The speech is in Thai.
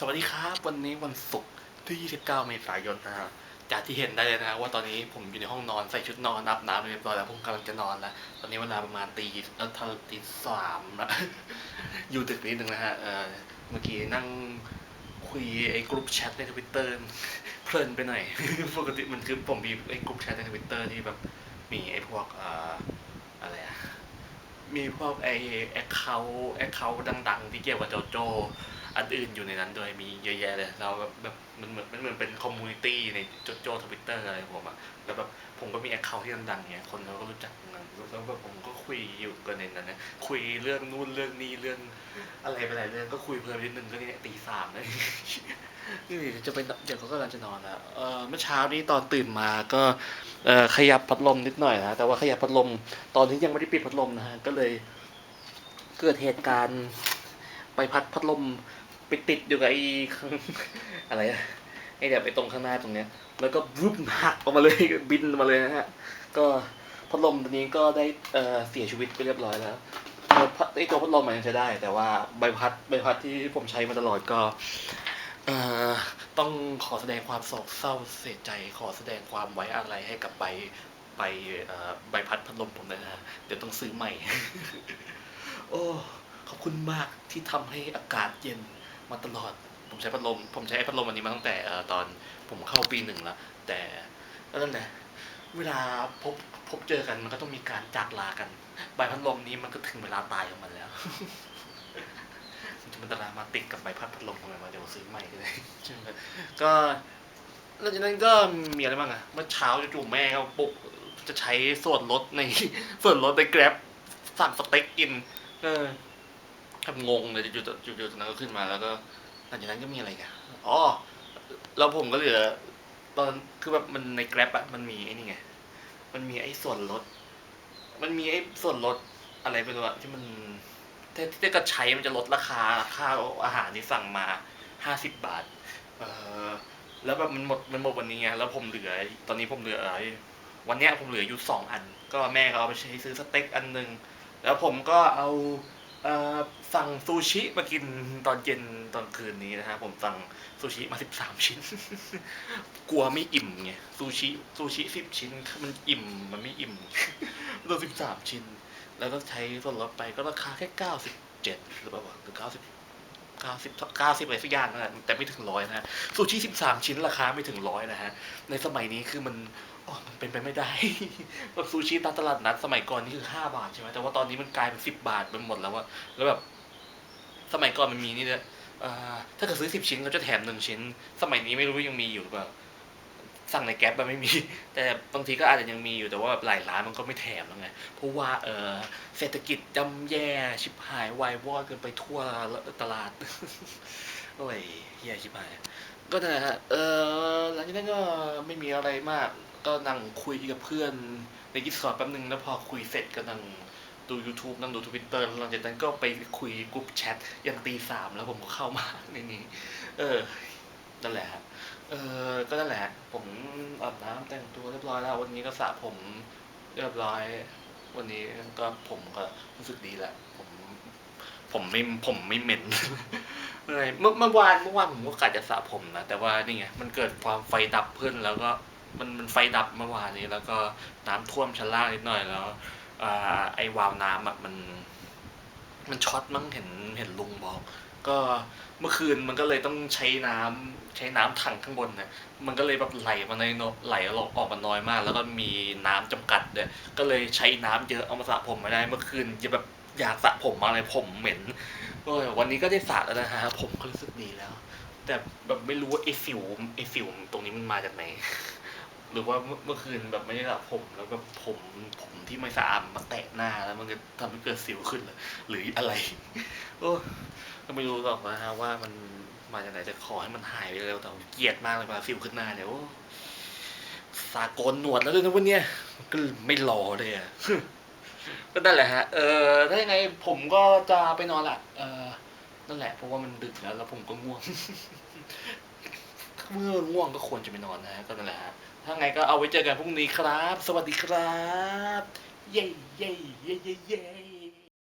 สวัสดีครับ วันนี้วันศุกร์ที่ 29 เมษายนนะฮะจากที่เห็นได้เลยนะว่าตอนนี้ผมอยู่ในห้องนอนใส่ชุดนอนอาบน้ำเรียบร้อยแล้วผมกำลังจะนอนแล้ว ตอนนี้เวลาประมาณตีเออทาตีสามละอยู่ตึกนิดนึงนะฮะเออเมื่อกี้นั่งคุยไอ้กลุ่มแชทในทวิตเตอร์เพลินไปหน่อยปกติมันคือผมมีไอ้กลุ่มแชทในทวิตเตอร์ที่แบบมีไอ้พวกเอ่ออะไรอะมีพวกไอ้แอคเคาท์แอคเคาท์ดัง ๆ ที่เกี่ยวกับโจโจ อันอื่นอยู่ในนั้นด้วยมีเยอะแยะเลยเราแบบแบบมันเหมือนมันเหมือนเป็นคอมมูนิตี้ในโจโจทวิตเตอร์อะไรของผมอะแล้วแบบผมก็มีแอคเคาที่ดังๆเนี่ยคนเขาก็รู้จักกันแล้วแบบผมก็คุยอยู่กันในนั้นนะคุยเรื่องนู่นเรื่องนี้เรื่องอะไรไปหลายเรื่องก็คุยเพลินนิดนึงก็เนี่ยตีสามเลยนี่จะไปเดี๋ยวเขากำลังจะนอนแล้วเออเมื่อเช้านี้ตอนตื่นมาก็เออขยับพัดลมนิดหน่อยนะแต่ว่าขยับพัดลมตอนที่ยังไม่ได้ปิดพัดลมนะฮะก็เลยเกิดเหตุการณ์ไปพัดพัดลม ไปติดอยู่กับไอ้ข้างอะไรอะไอ้แบบไปตรงข้างหน้าตรงเนี้ย แล้วก็รุบหักออกมาเลยบินมาเลยนะฮะ ก็พัดลมตัวนี้ก็ได้เอ่อเสียชีวิตไปเรียบร้อยแล้วเอ่อพัดไอ้ตัวพัดลมมันยังใช้ได้ แต่ว่าใบพัดใบพัดที่ผมใช้มาตลอดก็เอ่อต้องขอแสดงความโศกเศร้าเสียใจ ขอแสดงความไว้อะไรให้กับใบใบเอ่อใบพัดพัดลมผมนะฮะเดี๋ยวต้องซื้อใหม่ โอ้ขอบคุณมากที่ทำให้อากาศเย็น มาตลอด ผมใช้พัดลม ผมใช้พัดลมอันนี้มาตั้งแต่ตอนผมเข้าปีหนึ่งแล้ว แต่นั่นแหละเวลาพบพบเจอกันมันก็ต้องมีการจากลากัน ใบพัดลมนี้มันก็ถึงเวลาตายของมันแล้วมันตรามาติดกับใบพัดพัดลมของมันมาเดี๋ยวซื้อใหม่ก็ได้ใช่ไหมก็หลังจากนั้นก็มีอะไรบ้างอะเมื่อเช้าจู่ๆแม่ก็ปลุกจะใช้ส่วนลดในส่วนลดในแกร็บสั่งสเต็กกิน เออ ทำงงเลยจู่ๆจู่ๆตอนนั้นก็ขึ้นมาแล้วก็หลังจากนั้นก็มีอะไรกันอ๋อแล้วผมก็เหลือ ตอนคือแบบมันในแกร็บอะมันมีไอ้นี่ไงมันมีไอ้ส่วนลด มันมีไอ้ส่วนลดอะไรไปรู้อะที่มันถ้าถ้าก็ใช้มันจะลดราคาค่าอาหารที่สั่งมาห้าสิบบาท เออแล้วแบบมันหมดมันหมดวันนี้ไงแล้วผมเหลือ ตอนนี้ผมเหลืออะไรวันเนี้ยผมเหลืออยู่สองอัน ก็แม่ก็เอาไปใช้ซื้อสเต็กอันหนึ่งแล้วผมก็เอา สั่งซูชิมากินตอนเย็นตอนคืนนี้นะฮะผมสั่งซูชิมาสิบสามชิ้น กลัวไม่อิ่มไงซูชิซูชิสิบชิ้นมันอิ่มมันไม่อิ่มเราสิบสามชิ้น แล้วก็ใช้ส่วนลดไปก็ราคาแค่เก้าสิบเจ็ดหรือเปล่าวะหรือเก้าสิบ เก้าสิบเก้าสิบอะไรสักอย่างนั่นแหละแต่ไม่ถึงร้อยนะฮะซูชิสิบสามชิ้นราคาไม่ถึงร้อยนะฮะในสมัยนี้คือมันอ๋อมันเป็นไปไม่ได้แบบซูชิตามตลาดนัดสมัยก่อนนี่คือห้าบาทใช่ไหมแต่ว่าตอนนี้มันกลายเป็นสิบบาทไปหมดแล้วอะแล้วแบบสมัยก่อนมันมีนี่เนี่ยถ้าเกิดซื้อสิบชิ้นเขาจะแถมหนึ่งชิ้น สมัยนี้ไม่รู้ยังมีอยู่หรือเปล่า สั่งในแก๊ปมันไม่มี แต่บางทีก็อาจจะยังมีอยู่แต่ว่าหลายร้านมันก็ไม่แถมแล้วไงเพราะว่าเออเศรษฐกิจจำแย่ชิบหายวายวอดกันไปทั่วตลาดโอ้ยแย่ชิบหายก็นั่นแหละฮะเออหลังจากนั้นก็ไม่มีอะไรมาก ก็นั่งคุยกับเพื่อนในดิสคอร์ดแป๊บนึงแล้วพอคุยเสร็จก็นั่งดู YouTube นั่งดูทวิตเตอร์หลังจากนั้นก็ไปคุยกลุ่มแชทยันตีสามแล้วผมก็เข้ามาในนี้ เออ นั่นแหละฮะเออ ก็นั่นแหละ ผมอาบน้ำแต่งตัวเรียบร้อยแล้ว วันนี้ก็สระผมเรียบร้อย วันนี้ก็ผมก็รู้สึกดีแหล้วผม ผมไม่ผมไม่เหม็นอะไรเมื่อเมื่อวานเมื่อวานผมก็กะจะสระผมนะแต่ว่านี่ไงมันเกิดความไฟดับขึ้นแล้วก็มันมันไฟดับเมื่อวานนี้ แล้วก็น้ำท่วมชั้นล่างนิดหน่อยแล้วอ่าไอวาล์วน้ำอะมัน มันช็อตมั้งเห็นเห็นลุงบอก ก็เมื่อคืนมันก็เลยต้องใช้น้ำใช้น้ำถังข้างบนเนี่ยมันก็เลยแบบไหลมาในไหลออกออกมาน้อยมาก แล้วก็มีน้ำจำกัดเนี่ยก็เลยใช้น้ำเยอะเอามาสระผมไม่ได้ เมื่อคืนจะแบบอยากสระผมมาเลยผมเหม็นโอ้ยวันนี้ก็ได้สระแล้วนะฮะผมก็รู้สึกดีแล้ว แต่แบบไม่รู้ว่าไอ้สิวไอ้สิวตรงนี้มันมาจากไหนหรือว่าเมื่อเมื่อคืนแบบไม่ได้สระผมแล้วแบบผมผมที่ไม่สะอาดมาแตะหน้าแล้วมันก็ทำให้เกิดสิวขึ้นหรืออะไรโอ้ ก็ไม่รู้หรอกนะฮะว่ามันมาจากไหนแต่ขอให้มันหายไปเร็วแต่เกลียดมากเลยเวลาสิวขึ้นหน้าเนี่ยโอ้สากลหนวดแล้วด้วยนะวันเนี้ยก็ไม่รอเลยอะก็นั่นแหละฮะ เออถ้ายังไงผมก็จะไปนอนละเออนั่นแหละเพราะว่ามันดึกแล้ว แล้วผมก็ง่วง เมื่อง่วงก็ควรจะไปนอนนะฮะก็นั่นแหละฮะ ถ้าไงก็เอาไว้เจอกันพรุ่งนี้ครับ สวัสดีครับ เย้เย้เย้เย้เย้